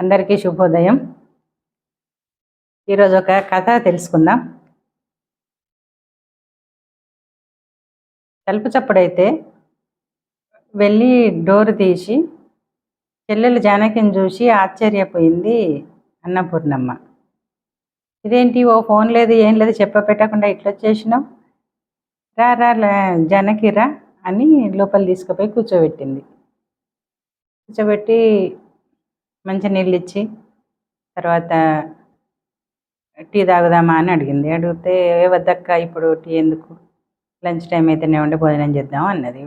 అందరికీ శుభోదయం. ఈరోజు ఒక కథ తెలుసుకుందాం. తలుపు చప్పుడైతే వెళ్ళి డోర్ తీసి చెల్లెలు జానకిని చూసి ఆశ్చర్యపోయింది అన్నపూర్ణమ్మ. ఇదేంటి? ఓ ఫోన్ లేదు ఏం లేదు చెప్ప పెట్టకుండా ఇట్లా రా రా లా- జానకి రా అని లోపల తీసుకుపోయి కూర్చోబెట్టింది. కూర్చోబెట్టి మంచి నీళ్ళు ఇచ్చి తర్వాత టీ తాగుదామా అని అడిగింది. అడిగితే "ఏ వద్దక్క ఇప్పుడు టీ ఎందుకు? లంచ్ టైం అయితేనే ఉండి భోజనం చేద్దాం అన్నది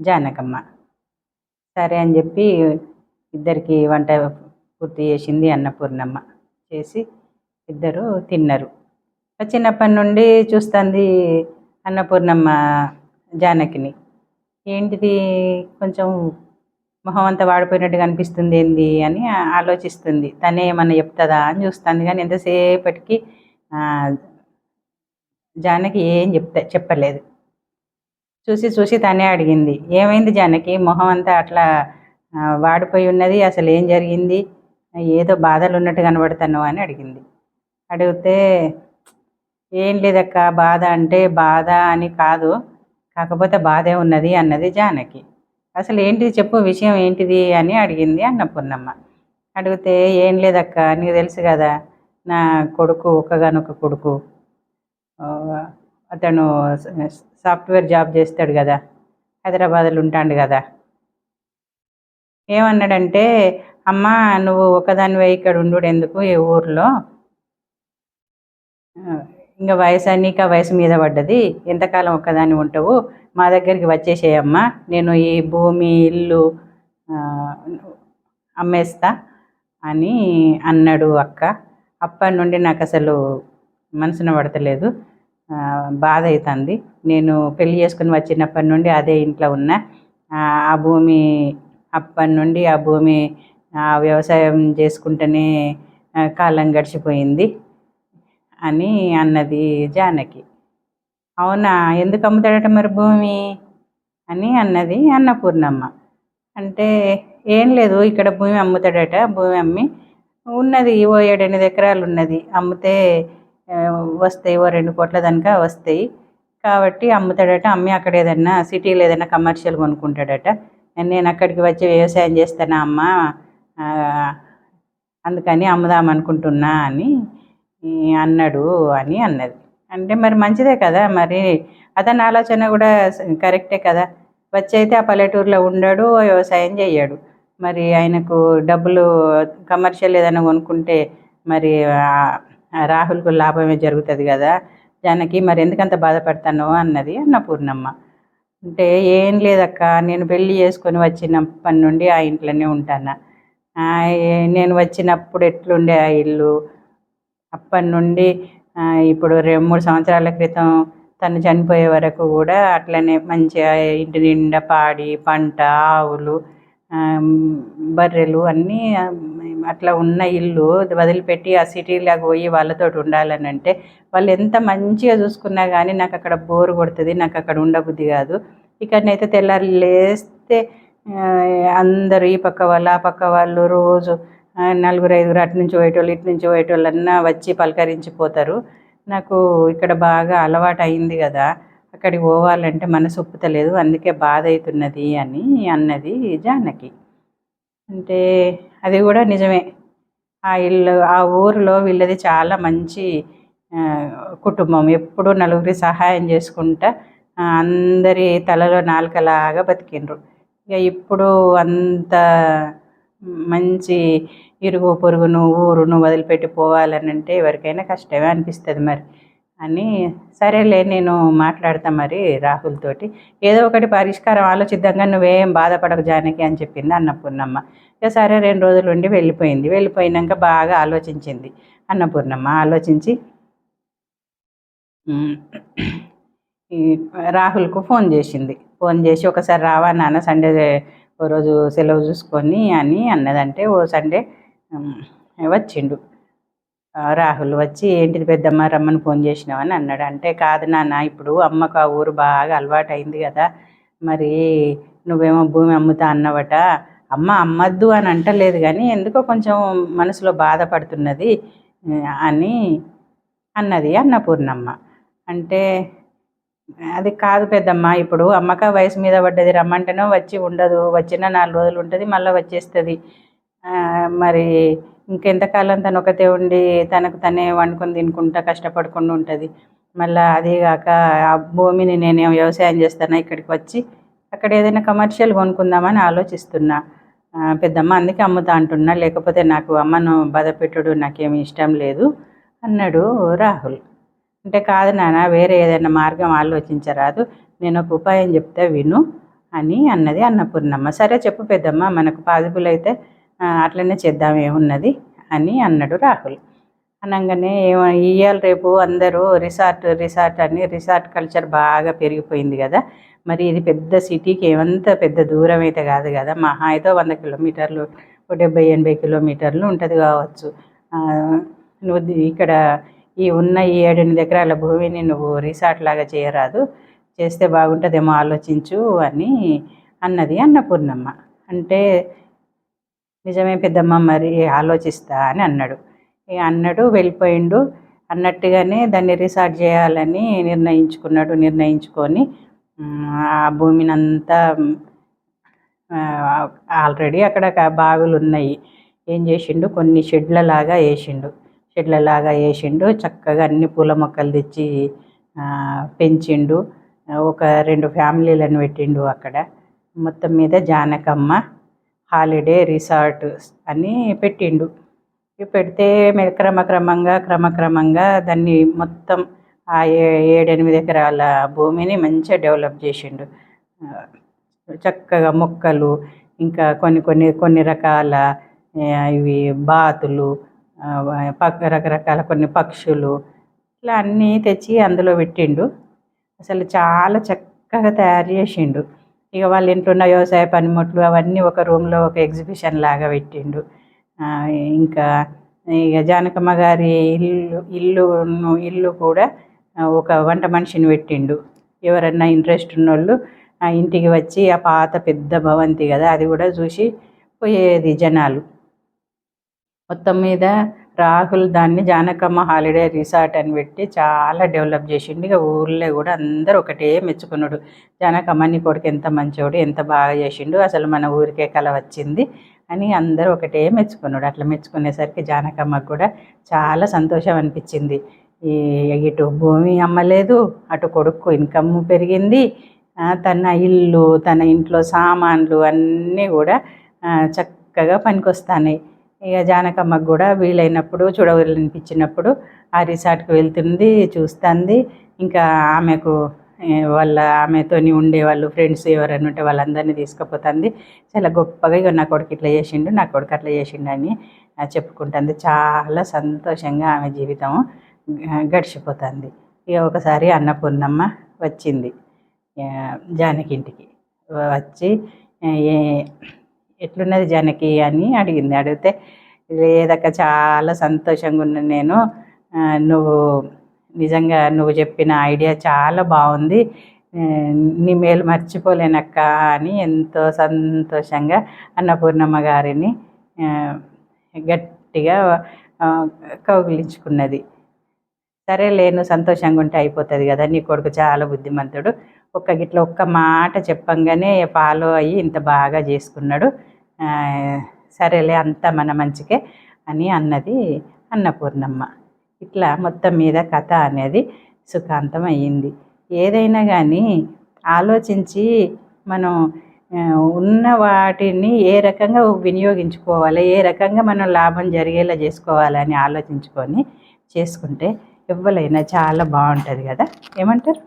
జానకమ్మ. సరే అని చెప్పి ఇద్దరికి వంట పూర్తి చేసింది అన్నపూర్ణమ్మ. చేసి ఇద్దరు తిన్నారు. చిన్నప్పటి నుండి చూస్తుంది అన్నపూర్ణమ్మ జానకిని. ఏంటిది? కొంచెం మొహం అంతా వాడిపోయినట్టుగా అనిపిస్తుంది ఏంది అని ఆలోచిస్తుంది. తనే ఏమన్నా చెప్తుందా అని చూస్తుంది. కానీ ఎంతసేపటికి జానకి ఏం చెప్తా చెప్పలేదు. చూసి చూసి తనే అడిగింది. ఏమైంది జానకి? మొహం అంతా అట్లా వాడిపోయి ఉన్నది. అసలు ఏం జరిగింది? ఏదో బాధలు ఉన్నట్టు కనబడుతున్నావు అని అడిగింది. అడిగితే ఏం లేదక్క బాధ అంటే బాధ అని కాదు. కాకపోతే బాధే ఉన్నది అన్నది జానకి. అసలు ఏంటిది చెప్పు విషయం ఏంటిది అని అడిగింది అన్నపూర్ణమ్మ అడిగితే ఏం లేదక్క నీకు తెలుసు కదా నా కొడుకు ఒక్కగానొక్క కొడుకు అతను సాఫ్ట్వేర్ జాబ్ చేస్తాడు కదా హైదరాబాద్లో ఉంటాడు కదా. ఏమన్నాడంటే అమ్మ నువ్వు ఒకదానివే ఇక్కడ ఉండు ఎందుకు ఈ ఊర్లో? ఇంకా వయసు నీకు వయసు మీద పడ్డది. ఎంతకాలం ఒక్కదాన్ని ఉంటావు? మా దగ్గరికి వచ్చేసేయమ్మా. నేను ఈ భూమి ఇల్లు అమ్మేస్తా అని అన్నాడు అక్క. అప్పటి నుండి నాకు అసలు మనసున పడతలేదు. బాధ అవుతుంది నేను పెళ్ళి చేసుకుని వచ్చినప్పటి నుండి అదే ఇంట్లో ఉన్నా. ఆ, భూమి అప్పటి నుండి ఆ భూమి ఆ వ్యవసాయం చేసుకుంటూనే కాలం గడిచిపోయింది. అని అన్నది జానకి. అవునా? ఎందుకు అమ్ముతాడట మరి భూమి? అని అన్నది అన్నపూర్ణమ్మ. అంటే ఏం లేదు ఇక్కడ భూమి అమ్ముతాడట భూమి అమ్మి ఉన్నది ఓ ఏడెనిమిది ఎకరాలు ఉన్నది. అమ్మితే వస్తాయి ఓ రెండు కోట్ల దానికా వస్తాయి. కాబట్టి అమ్ముతాడట అమ్మి అక్కడ ఏదన్నా సిటీలో ఏదైనా కమర్షియల్ కొనుక్కుంటాడట. నేను అక్కడికి వచ్చి వ్యవసాయం చేస్తానా అమ్మ? అందుకని అమ్ముదాం అనుకుంటున్నా అని అన్నాడు అని అన్నది. అంటే మరి మంచిదే కదా మరి. అతని ఆలోచన కూడా కరెక్టే కదా. వచ్చి అయితే ఆ పల్లెటూరులో ఉండాడు వ్యవసాయం చేయడు మరి ఆయనకు డబ్బులు కమర్షియల్ ఏదైనా కొనుక్కుంటే మరి రాహుల్కు లాభమే జరుగుతుంది కదా. జానకి మరి ఎందుకంత బాధపడతానో అన్నది అన్నపూర్ణమ్మ అంటే ఏం లేదక్క నేను పెళ్ళి చేసుకొని వచ్చినప్పటి నుండి ఆ ఇంట్లోనే ఉంటాను. నేను వచ్చినప్పుడు ఎట్లుండే ఆ ఇల్లు? అప్పటి నుండి ఇప్పుడు రెండు మూడు సంవత్సరాల క్రితం తను చనిపోయే వరకు కూడా అట్లనే మంచిగా ఇంటి నిండా పాడి పంట ఆవులు బర్రెలు అన్నీ అట్లా ఉన్న ఇల్లు వదిలిపెట్టి ఆ సిటీలోకి పోయి వాళ్ళతో ఉండాలని అంటే వాళ్ళు ఎంత మంచిగా చూసుకున్నా కానీ నాకు అక్కడ బోరు కొడుతుంది నాకు అక్కడ ఉండబుద్ధి కాదు. ఇక్కడనైతే తెల్లారి లేస్తే అందరూ ఈ పక్క వాళ్ళు ఆ పక్క వాళ్ళు రోజు నలుగురు ఐదుగురు అటు నుంచి పోయేటోళ్ళు ఇటు నుంచి పోయేటోళ్ళు అన్నా వచ్చి పలకరించిపోతారు. నాకు ఇక్కడ బాగా అలవాటు అయింది కదా అక్కడికి పోవాలంటే మనసు ఒప్పుతలేదు అందుకే బాధ అవుతున్నది అని అన్నది జానకి. అంటే అది కూడా నిజమే. ఆ ఇల్లు ఆ ఊరిలో వీళ్ళది చాలా మంచి కుటుంబం. ఎప్పుడూ నలుగురి సహాయం చేసుకుంటా అందరి తలలో నాలుకలాగా బతికిండ్రు. ఇక ఇప్పుడు అంత మంచి ఇరుగు పొరుగును ఊరును వదిలిపెట్టి పోవాలని అంటే ఎవరికైనా కష్టమే అనిపిస్తుంది మరి. అని సరేలే నేను మాట్లాడతా మరి రాహుల్ తోటి. ఏదో ఒకటి పరిష్కారం ఆలోచిద్దాంగా నువ్వేం బాధపడక జానకి అని చెప్పింది అన్నపూర్ణమ్మ ఇక సరే రెండు రోజులు ఉండి వెళ్ళిపోయింది. వెళ్ళిపోయినాక బాగా ఆలోచించింది అన్నపూర్ణమ్మ ఆలోచించి రాహుల్కు ఫోన్ చేసింది. ఫోన్ చేసి ఒకసారి రావా నాన్న సండే ఓ రోజు సెలవు చూసుకొని అని అన్నదంటే ఓ సండే వచ్చిండు. రాహుల్ వచ్చి ఏంటిది పెద్దమ్మ రమ్మని ఫోన్ చేసినావని అన్నాడు. అంటే కాదు నాన్న ఇప్పుడు అమ్మకు ఆ ఊరు బాగా అలవాటు అయింది కదా. మరి నువ్వేమో భూమి అమ్ముతా అన్నవట. అమ్మ అమ్మద్దు అని అంటలేదు కానీ ఎందుకో కొంచెం మనసులో బాధపడుతున్నది అని అన్నది అన్నపూర్ణమ్మ. అంటే అది కాదు పెద్దమ్మ ఇప్పుడు అమ్మక వయసు మీద పడ్డది రమ్మంటేనో వచ్చి ఉండదు వచ్చిన నాలుగు రోజులు ఉంటుంది మళ్ళీ వచ్చేస్తుంది. మరి ఇంకెంతకాలం తను ఒకతే ఉండి తనకు తనే వండుకొని తినుకుంటా కష్టపడకుండా ఉంటుంది. మళ్ళీ అదేగాక ఆ భూమిని నేను వ్యవసాయం చేస్తానా ఇక్కడికి వచ్చి అక్కడ ఏదైనా కమర్షియల్ కొనుక్కుందామని ఆలోచిస్తున్నా. పెద్దమ్మ అందుకే అమ్ముతా అంటున్నా లేకపోతే నాకు అమ్మను బాధపెట్టుడు నాకేమి ఇష్టం లేదు అన్నాడు రాహుల్. అంటే కాదు నాన్న వేరే ఏదైనా మార్గం ఆలోచించరాదు. నేను ఒక ఉపాయం చెప్తే విను అని అన్నది అన్నపూర్ణమ్మ. సరే చెప్పు పెద్దమ్మ మనకు పాజిబుల్ అయితే అట్లనే చేద్దాం ఏమున్నది అని అన్నాడు రాహుల్. అనగానే ఏమో ఇవాళ రేపు అందరూ రిసార్ట్ రిసార్ట్ అని రిసార్ట్ కల్చర్ బాగా పెరిగిపోయింది కదా. మరి ఇది పెద్ద సిటీకి ఏమంత పెద్ద దూరం అయితే కాదు కదా. మహా అయితే వంద కిలోమీటర్లు ఒక డెబ్బై ఎనభై కిలోమీటర్లు ఉంటుంది కావచ్చు. నువ్వు ఇక్కడ ఈ ఉన్న ఈ ఏడెనిమిది ఎకరాల భూమిని నువ్వు రిసార్ట్ లాగా చేయరాదు. చేస్తే బాగుంటుందేమో ఆలోచించు అని అన్నది అన్నపూర్ణమ్మ. అంటే నిజమే పెద్దమ్మ మరి ఆలోచిస్తా అని అన్నాడు. ఇక అన్నాడు వెళ్ళిపోయిండు. అన్నట్టుగానే దాన్ని రిసార్ట్ చేయాలని నిర్ణయించుకున్నాడు నిర్ణయించుకొని ఆ భూమిని అంతా ఆల్రెడీ అక్కడ బావులు ఉన్నాయి ఏం చేసిండు? కొన్ని షెడ్ల లాగా వేసిండు. చెట్లలాగా లాగా వేసిండు. చక్కగా అన్ని పూల మొక్కలు తెచ్చి పెంచిండు. ఒక రెండు ఫ్యామిలీలను పెట్టిండు అక్కడ. మొత్తం మీద జానకమ్మ హాలిడే రిసార్ట్ అని పెట్టిండు. పెడితే క్రమక్రమంగా క్రమక్రమంగా దాన్ని మొత్తం ఆ ఏ- ఏడెనిమిది ఎకరాల భూమిని మంచిగా డెవలప్ చేసిండు. చక్కగా మొక్కలు ఇంకా కొన్ని కొన్ని కొన్ని రకాల ఇవి బాతులు రకరకాల కొన్ని పక్షులు ఇట్లా అన్నీ తెచ్చి అందులో పెట్టిండు. అసలు చాలా చక్కగా తయారు చేసిండు. ఇక వాళ్ళ ఇంట్లో ఉన్న వ్యవసాయ పనిముట్లు అవన్నీ ఒక రూమ్లో ఒక ఎగ్జిబిషన్ లాగా పెట్టిండు. ఇంకా ఇక జానకమ్మ గారి ఇల్లు ఇల్లు ఇల్లు కూడా ఒక వంట మనిషిని పెట్టిండు. ఎవరన్నా ఇంట్రెస్ట్ ఉన్నోళ్ళు ఆ ఇంటికి వచ్చి ఆ పాత పెద్ద భవంతి కదా అది కూడా చూసి పోయేది జనాలు. మొత్తం మీద రాహుల్ దాన్ని జానకమ్మ హాలిడే రిసార్ట్ అని పెట్టి చాలా డెవలప్ చేసిండు. ఇక ఊర్లో కూడా అందరూ ఒకటే మెచ్చుకున్నాడు. జానకమ్మ నీ కొడుకు ఎంత మంచోడు ఎంత బాగా చేసిండు అసలు మన ఊరికే కల వచ్చింది అని అందరూ ఒకటే మెచ్చుకున్నాడు. అట్లా మెచ్చుకునేసరికి జానకమ్మకు కూడా చాలా సంతోషం అనిపించింది. ఈ ఇటు భూమి అమ్మలేదు అటు కొడుకు ఇన్కమ్ పెరిగింది. తన ఇల్లు తన ఇంట్లో సామాన్లు అన్నీ కూడా చక్కగా పనికొస్తాయి ఇక జానకమ్మకు కూడా వీలైనప్పుడు చూడవలనిపించినప్పుడు ఆ రిసార్ట్కి వెళ్తుంది చూస్తుంది. ఇంకా ఆమెకు వాళ్ళ ఆమెతోని ఉండే వాళ్ళు ఫ్రెండ్స్ ఎవరైనా ఉంటే వాళ్ళందరినీ తీసుకుపోతుంది. చాలా గొప్పగా ఇక నా కొడుకు ఇట్లా చేసిండు నా కొడుకు అట్లా చేసిండు అని చెప్పుకుంటుంది. చాలా సంతోషంగా ఆమె జీవితం గడిచిపోతుంది. ఇక ఒకసారి అన్నపూర్ణమ్మ వచ్చింది. జానకింటికి. జానకి ఇంటికి వచ్చి ఏ ఎట్లున్నది జానకి అని అడిగింది. అడిగితే లేదక్క చాలా సంతోషంగా ఉన్నాను నేను నువ్వు నిజంగా నువ్వు చెప్పిన ఐడియా చాలా బాగుంది నీ మేలు మర్చిపోలేనక్క అని ఎంతో సంతోషంగా అన్నపూర్ణమ్మ గారిని గట్టిగా కౌగిలించుకున్నది. సరే లేను సంతోషంగా ఉంటే అయిపోతుంది కదా నీ కొడుకు చాలా బుద్ధిమంతుడు. ఒక్క గిట్ల ఒక్క మాట చెప్పంగానే ఫాలో అయ్యి ఇంత బాగా చేసుకున్నాడు. సరేలే అంతా మన మంచికే అని అన్నది అన్నపూర్ణమ్మ. ఇట్లా మొత్తం మీద కథ అనేది సుఖాంతం అయ్యింది. ఏదైనా కానీ ఆలోచించి మనం ఉన్న వాటిని ఏ రకంగా వినియోగించుకోవాలి ఏ రకంగా మనం లాభం జరిగేలా చేసుకోవాలని ఆలోచించుకొని చేసుకుంటే ఎవ్వలైనా చాలా బాగుంటుంది కదా. ఏమంటారు?